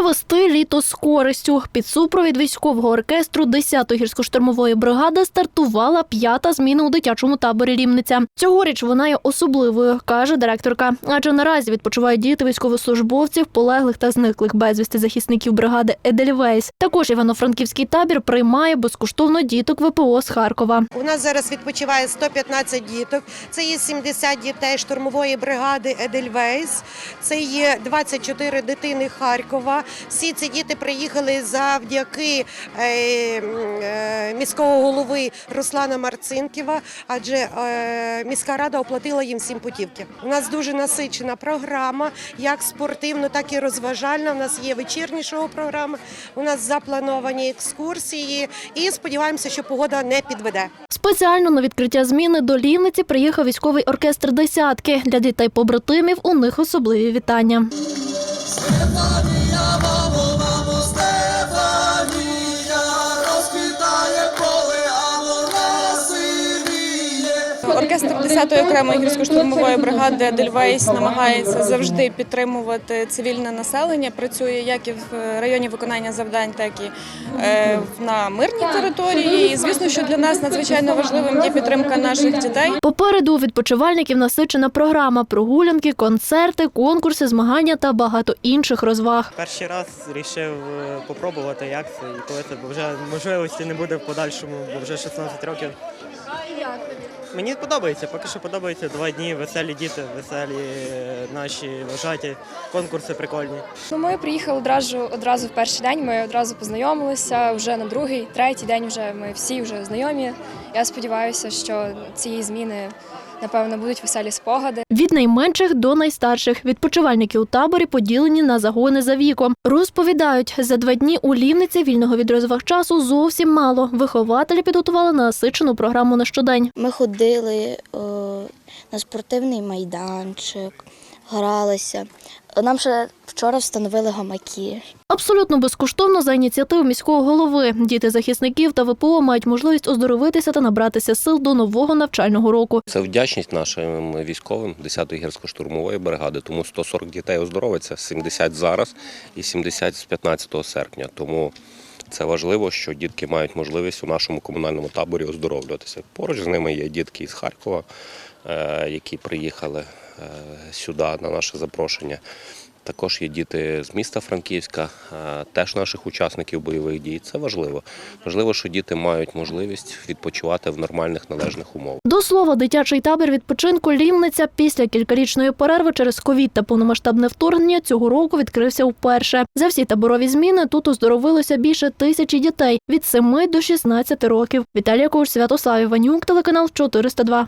Провести літо з користю. Під супровід військового оркестру 10-ї гірсько-штурмової бригади стартувала п'ята зміна у дитячому таборі Рівниця. Цьогоріч вона є особливою, каже директорка. Адже наразі відпочивають діти військовослужбовців, полеглих та зниклих безвісти захисників бригади Едельвейс. Також івано-франківський табір приймає безкоштовно діток ВПО з Харкова. У нас зараз відпочиває 115 діток. Це є 70 дітей штурмової бригади Едельвейс. Це є 24 дитини Харкова. Всі ці діти приїхали завдяки е, е, міського голови Руслана Марцинківа, адже е, міська рада оплатила їм всім путівки. У нас дуже насичена програма, як спортивна, так і розважальна. У нас є вечірні шоу-програми, у нас заплановані екскурсії, і сподіваємося, що погода не підведе. Спеціально на відкриття зміни до Лівниці приїхав військовий оркестр десятки. Для дітей побратимів у них особливі вітання. Оркестр 10-ї окремої гірсько-штурмової бригади Едельвейс намагається завжди підтримувати цивільне населення. Працює як і в районі виконання завдань, так і е, на мирній території. І звісно, що для нас надзвичайно важливим є підтримка наших дітей. Попереду у відпочивальників насичена програма: прогулянки, концерти, конкурси, змагання та багато інших розваг. Перший раз вирішив е, попробувати, як це і коли це, бо вже можливості не буде в подальшому, бо вже 16 років. Мені подобається, поки що подобається два дні, веселі діти, веселі е, наші вожаті, конкурси прикольні. Ну, ми приїхали одразу одразу в перший день. Ми одразу познайомилися. Вже на другий, третій день вже ми всі вже знайомі. Я сподіваюся, що ці зміни напевно будуть веселі спогади. Від найменших до найстарших відпочивальники у таборі поділені на загони за віком. Розповідають, за два дні у Лівниці вільного від часу зовсім мало. Вихователі підготували насичену програму на щодень. Ми ходили о, на спортивний майданчик, гралися. Нам ще вчора встановили гамаки. Абсолютно безкоштовно за ініціативу міського голови. Діти захисників та ВПО мають можливість оздоровитися та набратися сил до нового навчального року. Це вдячність нашим військовим 10-ї гірсько-штурмової бригади. Тому 140 дітей оздоровиться, 70 зараз і 70 з 15 серпня. Тому це важливо, що дітки мають можливість у нашому комунальному таборі оздоровлюватися. Поруч з ними є дітки із Харкова, е, які приїхали е, сюди на наше запрошення. Також є діти з міста Франківська, теж наших учасників бойових дій. Це важливо. Важливо, що діти мають можливість відпочивати в нормальних належних умовах. До слова, дитячий табір відпочинку Лівниця після кількарічної перерви через ковід та повномасштабне вторгнення цього року відкрився вперше. За всі таборові зміни тут оздоровилося більше тисячі дітей від 7 до 16 років. Віталія Куш, Святослав Іванюк, телеканал 402.